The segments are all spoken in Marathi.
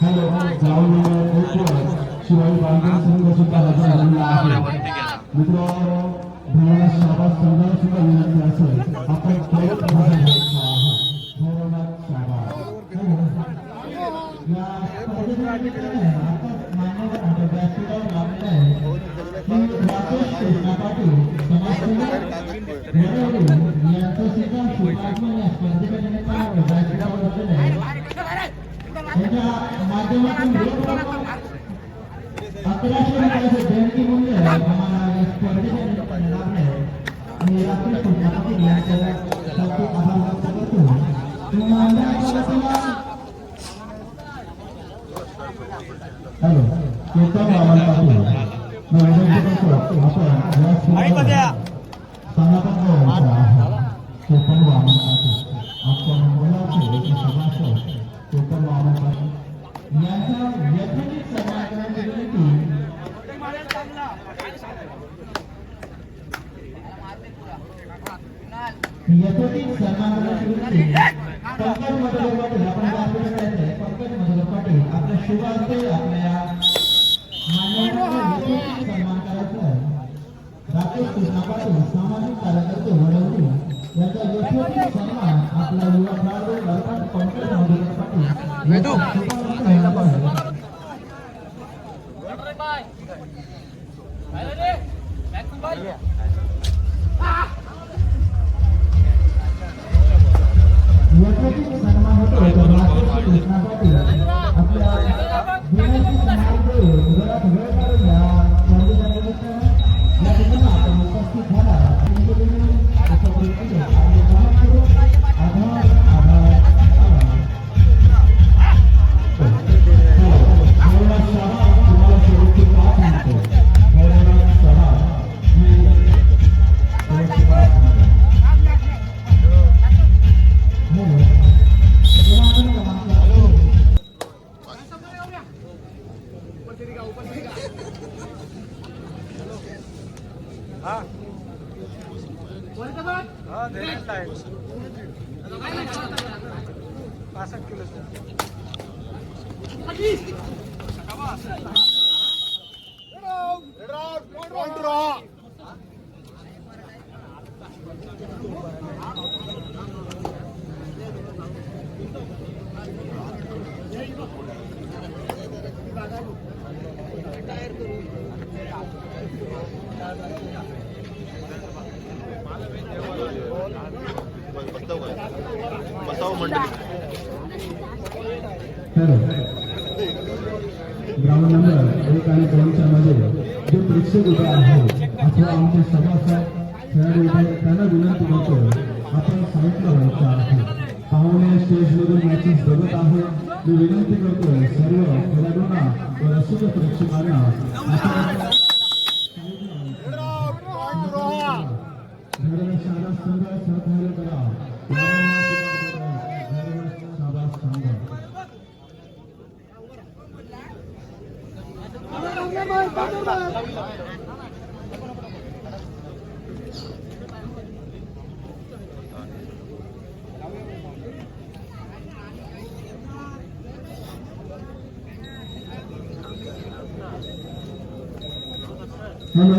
हॅलो जाऊन शिवाजी बांधकाम संघ सुद्धा हजर झालेला आहे. मित्र भैया शाबास संघाला सुद्धा विनंती असेल. आपण प्रयोग भाषा घ्यायचा आहे. भैरवनाथ शाबास. या स्पर्धेमध्ये आता त्यांच्या माध्यमातून अकराशे रुपयाचं देणगी मूल्य आम्हाला या स्पर्धेच्या निमित्तानं लाभलं आहे. आणि राकेश कृष्णा पाटील यांचं साठी आभार व्यक्त करतो. हॅलो केतन रावण पाटील आपण पाटील आपल्या शुभ हस्ते आपल्या या मान्यवरांचा यथोचित सन्मान करायचा आहे राकेश कृष्णा पाटील सामाजिक कार्यकर्ते वडवली यांचा यशस्वी सन्मान आपला युवा खेळाडू अर्थात पंकज मधुकर पाटील ¡Se खेळाडू उभे आहेत, विनंती करतो आपण साईडला व्हायचं आहे पाहुणे स्टेजवरून मॅचेस बघत आहेत. मी विनंती सर्व खेळाडूंना व रसिक प्रेक्षकांना आपण साईडला व्हायचं. धैर्य शाळा संघ सहकार्य करा धैर्य शाळा संघ हॅलो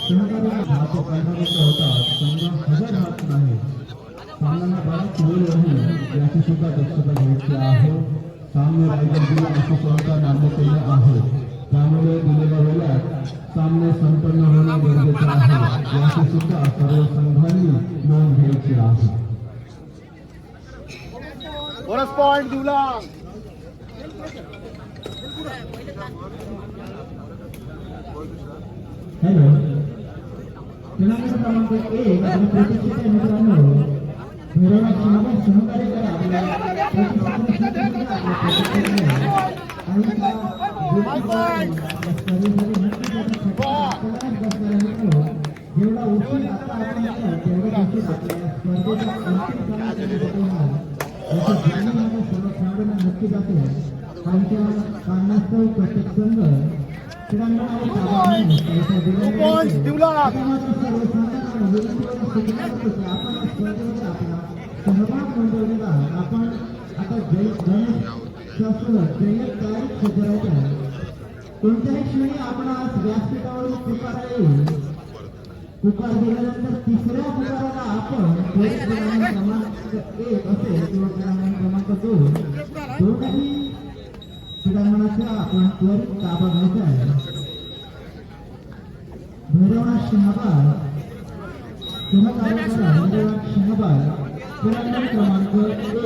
सहकारी हात हजर नाही बराच वेळ राहील याची सुद्धा दक्षता घ्यायची आहे सामने रायगड जिल्हा मान्य आहे त्यामुळे दिलेल्या वेळात सामने संपन्न होणे गरजेचे आहे याची सुद्धा सर्व संघांनी नोंद घ्यायची आहे बोनस पॉइंट दिवला हॅलो क्रमांक क्रमांक एक आपण प्रतिष्ठित मित्रांनो भैरवनाथ शिवाय सहकार्य करा जेवढा उशीर आता आपण तेवढा उशीर आपल्या अंतिम क्रमांकामध्ये होणार. जाणीव आपण सर्व आमच्या कारणास्तव प्रत्येक संघ आपण या आपण आता जय गणेशासह कोणत्याही क्षणी आपणास व्यासपीठावरून पुकारा येईल पुकार दिल्यानंतर तिसऱ्या पुकाराला आपण क्रमांक एक असेल किंवा क्रमांक क्रमांक दोन दोनही क्रीडांगणाचा आपण त्वरित ताबा घ्यायचा आहे. भैरवनाथ शहाबाद सहकार्य करा भैरवनाथ शहाबाद क्रीडांगण क्रमांक एक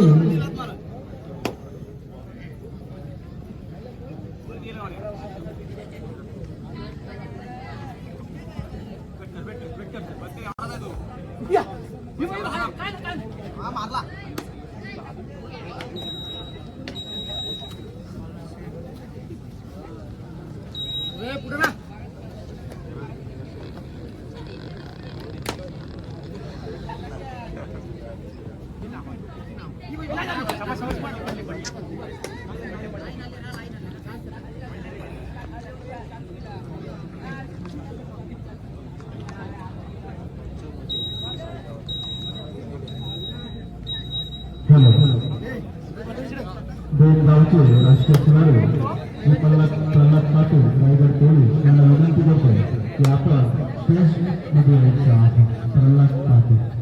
दोन गावचे राष्ट्रीय खेळाडू मी प्रल्हाद प्रल्हाद पाटील रायगड पोलीस यांना विनंती करतो की आपण स्टेजमध्ये यायचं आहे. प्रल्हाद पाटील.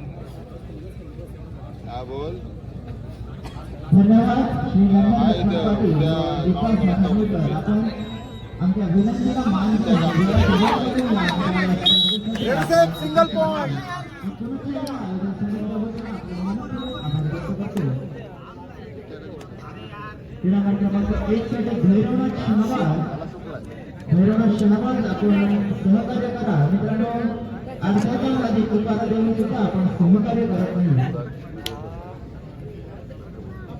हा बोल. सिंगल पॉइंट कुणीतरी या आयोजन समितीबरोबर आपले मनपूर्वक आभार व्यक्त करतो. क्रीडागार क्रमांक एक साठी भैरवनाथ शहाबाद भैरवनाथ शहाबाद आपण सहकार्य करा मित्रांनो अडचणी आधी तुकारा देऊन सुद्धा आपण सहकार्य करत नाही.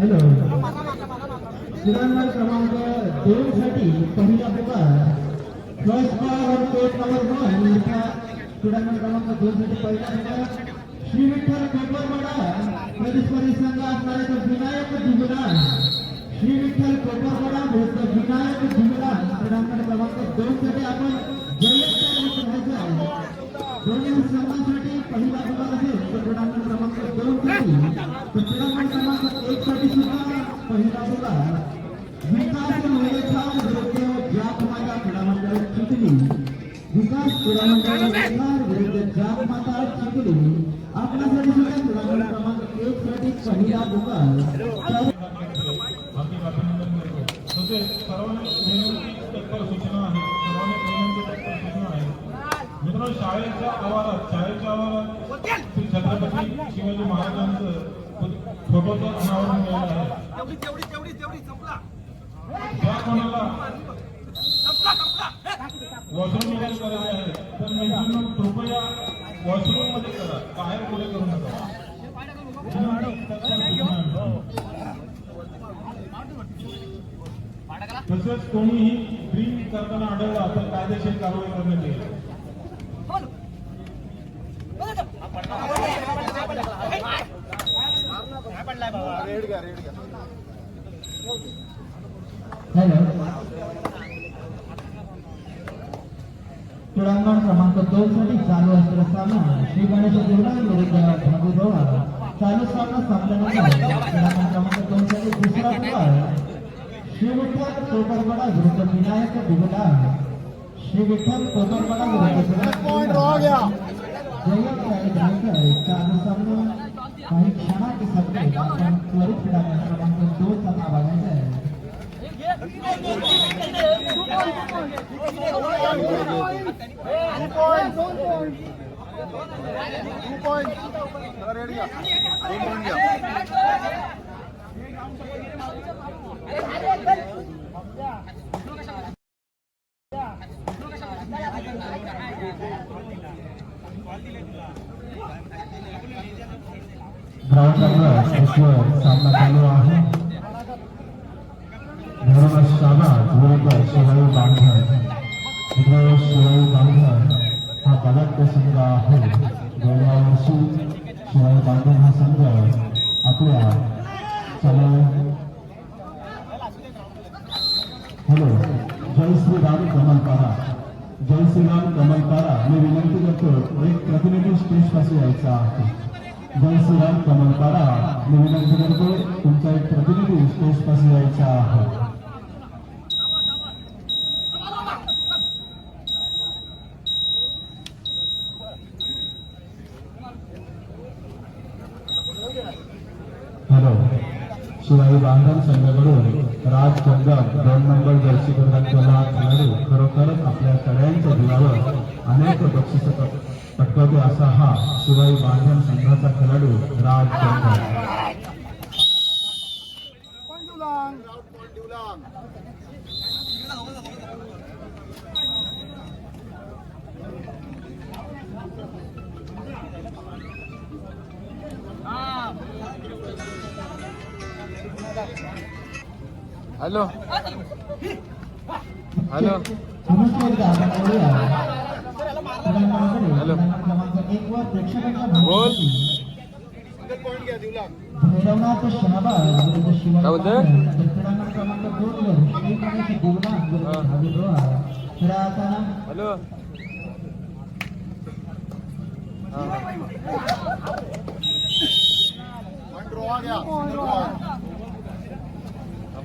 हॅलो क्रीडांगण क्रमांक दोन साठी पहिला पुकार first ball court number one इथला क्रीडांगण क्रमांक दोन साठी पहिला पुकार श्री विठ्ठल कोपरवाडा प्रतिस्पर्धी संघ असणारे तो विनायक दिगुलाल श्री विठ्ठल कोपरवाडा विरुद्ध विनायक दिगुलाल क्रीडांगण क्रमांक दोन साठी आपण जयंत आहे. दोन्ही संघांसाठी पहिला पुकार असेल तर क्रीडांगण क्रमांक दोन साठी. तर क्रीडांगण क्रमांक एक साठी सुद्धा पहिला पुकार विकास मेळेचा विरुद्ध जात माता क्रीडामंडळ चिखली. विकास क्रीडामंडळ विरुद्ध जात माता चिखली. आपल्यासाठी सुद्धा क्रीडांगण क्रमांक एक साठी पहिला पुकार वॉशरूममध्ये करायचे आहे तर मित्रांनो कृपया वॉशरूममध्ये करा बाहेर पुढे करू नका तसंच कोणीही ड्रिंक करताना आढळला तर कायदेशीर कारवाई करण्यात येईल रेड घ्या रेड घ्या हॅलो क्रीडांगण क्रमांक दोन साठी चालू असलेला सामना श्री गणेश देवरा विरुद्ध भागू गवा. चालू सामना संपल्यानंतर क्रीडांगण क्रमांक दोन साठी दुसरा पुकार श्री विठ्ठल तोटरवाडा विरुद्ध विनायक बिगडा श्री विठ्ठल तोटरवाडा विरुद्ध विनायक जयंत चालू सामना काही क्षणासाठी आपण त्वरित क्रीडांगण क्रमांक दोन चा नाव बघायचा आहे टू पॉइंट दोन पॉइंट टू पॉइंट रेड घ्या दोन पॉइंट घ्या ग्राउंडवर एकवर सामना चालू आहे धर्म शाबाद विरुद्ध शिवाई बांधर मित्र शिवाई बांधर हा बलाढ्य संघ आहे गेल्या वर्षी शिवाई बांधर हा संघ आपल्या चला हॅलो जय श्रीराम कमलपारा. जय श्रीराम कमलपारा मी विनंती करतो एक प्रतिनिधी स्टेज पाशी यायचा आहे. जय श्रीराम कमलपारा मी विनंती करतो तुमचा एक प्रतिनिधी स्टेज पाशी यायचा आहे. हॅलो. शिवाई बांधव संघाकडून राज चंदन दोन नंबर जर्सी करण्यात खेळाडू खरोखरच आपल्या सगळ्यांच्या जीवावर अनेक बक्षिस पटकावतो असा हा शिवाई बांधव संघाचा खेळाडू राज चंदन पॉइंट दिवलांग पॉइंट दिवलांग हॅलो हॅलो. बोल. काय खेळाचा हॅलो.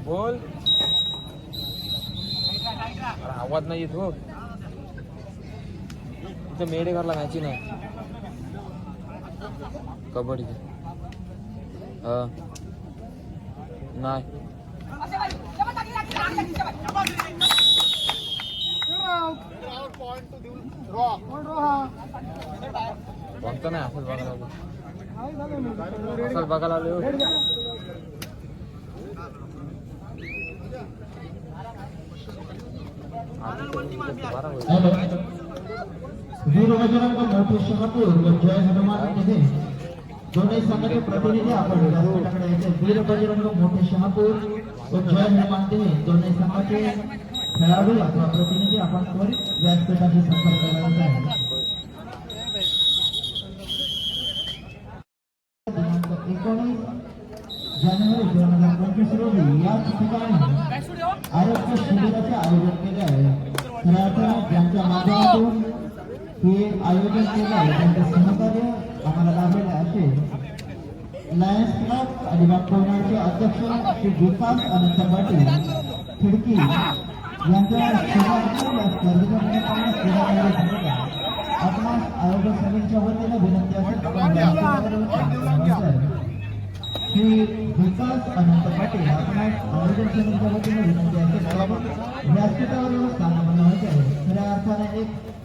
बोल. आवाज नाही येत हो. तिथं मेडे घरला मॅची नाही. कबड्डी. नाही. बघतो नाही असंच बघायला आलो असंच बघायला आलो बारा वीर बजरंग मोठे शहापूर व जय हनुमान तिथे दोन्ही संघाचे प्रतिनिधी आपण व्यासपीठाकडे यायचे. वीर बजरंग मोठे शहापूर व जय हनुमान तिथे दोन्ही संघाचे खेळाडू अथवा प्रतिनिधी आपण त्वरित व्यासपीठाशी संपर्क करायचा आहे. दिनांक एकोणीस जानेवारी दोन हजार पंचवीस रोजी याच ठिकाणी आरोग्य शिबिराचे आयोजन केले आहे. खऱ्या अर्थाने ज्यांच्या माध्यमातून हे आयोजन केलं आहे. त्यांचं सहकार्य आम्हाला लाभलेलं असेल लायन्स क्लब अलिबाग कोयनाचे अध्यक्ष श्री विकास अनंत पाटील खिडकी यांच्या आपणास आयोजक समितीच्या वतीने विनंती असेल श्री विकास अनंत पाटील आपणास आयोजन समितीच्या वतीने विनंती असेल. व्यासपीठावर स्थानामध्ये होते खऱ्या अर्थाने एक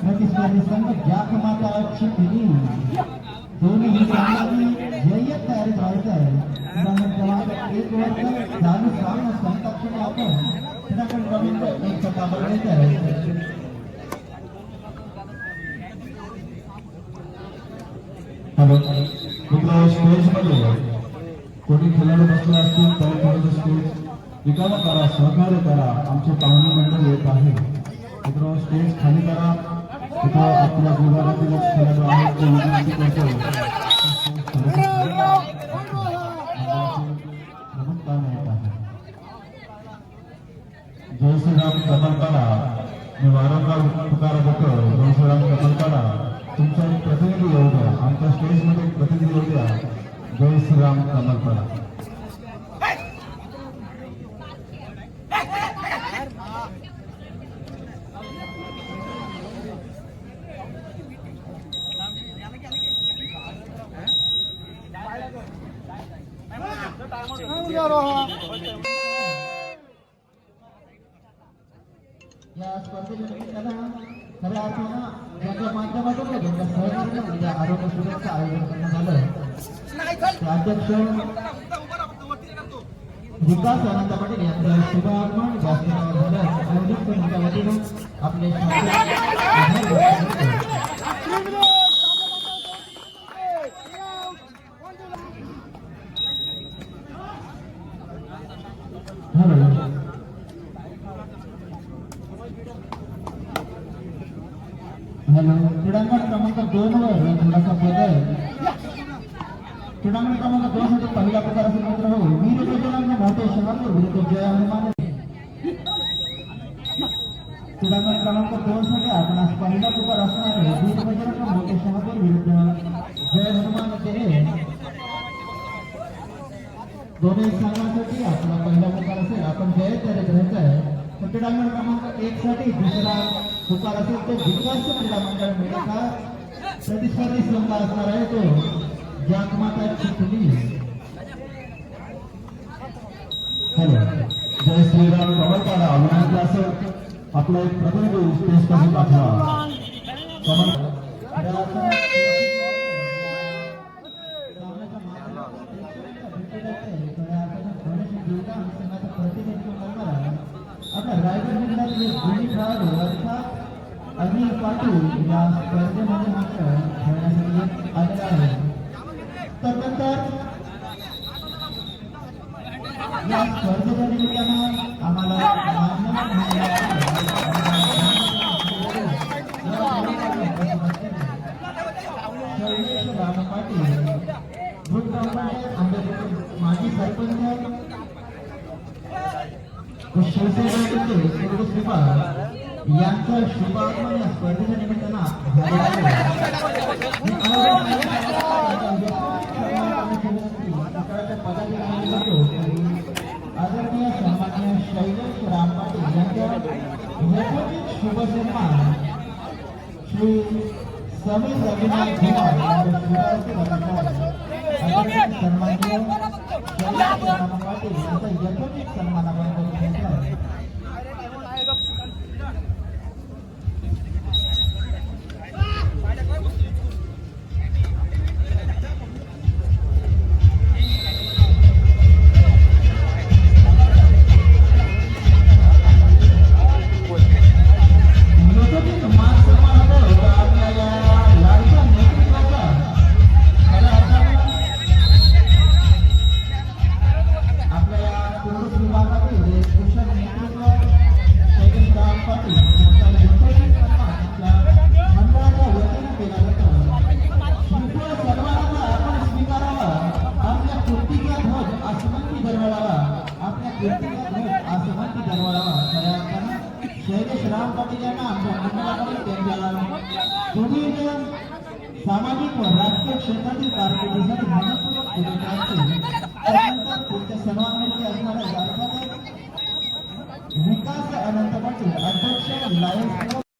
प्रतिस्पर्धी संघ जाकमाताची दिली दोन्ही संघांनी जय्यत तयारीत राहायचं आहे उदाहरण क्रमांक एक वर्ष चालू सामना संताक्षणी आपण क्रीडाखंड क्रमांक एक चा ताबा आहे हॅलो मित्र स्टेजमध्ये कोणी खेळाडू बसले असतील तर थोडंसं स्टेज रिकामा करा सहकार्य करा आमचे पाहुणे मंडळ येत आहे मित्र स्टेज खाली करा. तिथं आपल्या विभागातील खेळाडू आहेत ते विनंती करतो जय श्रीराम कमलपाडा मी वारंवार पुकारा होतो जय श्रीराम कमलपाडा तुमचा एक प्रतिनिधी येऊ द्या. आमच्या स्टेजमध्ये प्रतिनिधी येऊ द्या. जय श्रीराम कमलपाडा करो घ्या या स्पर्धेच्या माध्यमातून आरोग्य सुरक्षा आयोजन करण्यात आलं अध्यक्ष विकास अनंत पाटील यांचं शुभ आगमन व्यासपीठावर झालं वतीनं आपले शासकीय आभार व्यक्त करतो. हॅलो हॅलो क्रीडांगण क्रमांक दोन वर थोडासा बदल क्रीडांगण क्रमांक दोन साठी पहिला प्रकार असेल मित्र हो वीर बजरंग मोठे शहर विरुद्ध जय हनुमान क्रीडांगण क्रमांक दोन साठी आपण आज पहिला पुकार असणार आहे वीर बजरंग मोठे शहर विरुद्ध जय हनुमान ते दोन्ही संघांसाठी आपला पहिला पुकार असेल आपण जय तयारी करायचं आहे तर क्रीडांगण क्रमांक एक साठी दुसरा पुकार असेल तो विकास क्रीडा मंडळ मिळाला प्रतिस्पर्धी संघ असणार आहे तो जातमाता चिखली. हॅलो. जय श्रीराम. कमलपाडा विनंती असेल आपला एक प्रतिनिधी स्टेजपासून पाठवा कमल जिल्ह्यातील दोन्ही खेळाडू अर्थात अनिल पाटील या स्पर्धेमध्ये मात्र खेळण्यासाठी आलेला आहे तदनंतर या स्पर्धेच्या निमित्तानं आम्हाला मान्यवर शैलेश राम पाटील वृद्ध आंबेडकर माजी सरपंच व शिवसेनेचे सुरेश कृपा यांचं शुभागमन या स्पर्धेच्या निमित्तानं की आदरणीय सन्मान्य शैलेश राम पाटील यांच्या यथोचित शुभ सन्मान श्री समीर रविनाथ. आदरणीय सन्माननीय शैलेश राम पाटील यांचा यथोचित सन्मान आपण